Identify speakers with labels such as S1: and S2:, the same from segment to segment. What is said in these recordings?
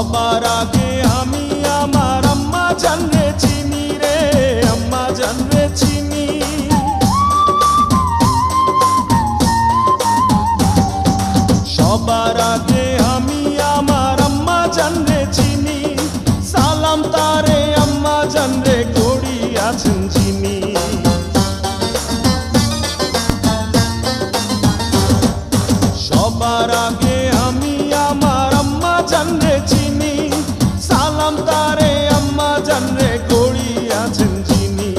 S1: সবার আগে আমি আমার আম্মা চিনি রে, আম্মা জানরে চিনি। সবার আগে আমি আমার আম্মা চিনি, সালাম তারে আম্মা জানরে করি আছেন চিনি। সবার আগে আমি আমার আম্মা সালাম তারে আম্মা জানরে গড়ি আছেন যিনি।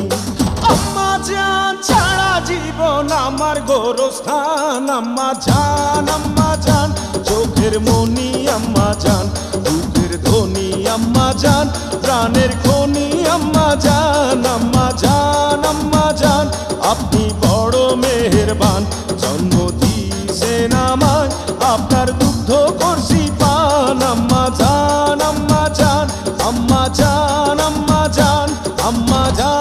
S1: আম্মা জান ছাড়া জীবন আমার গোরস্থান। আম্মা জান আম্মা জান, চোখের মনি আম্মা জান, বুকের ধ্বনি আম্মা জান, প্রাণের খনি আম্মা জান। আম্মা அம்மா ஜா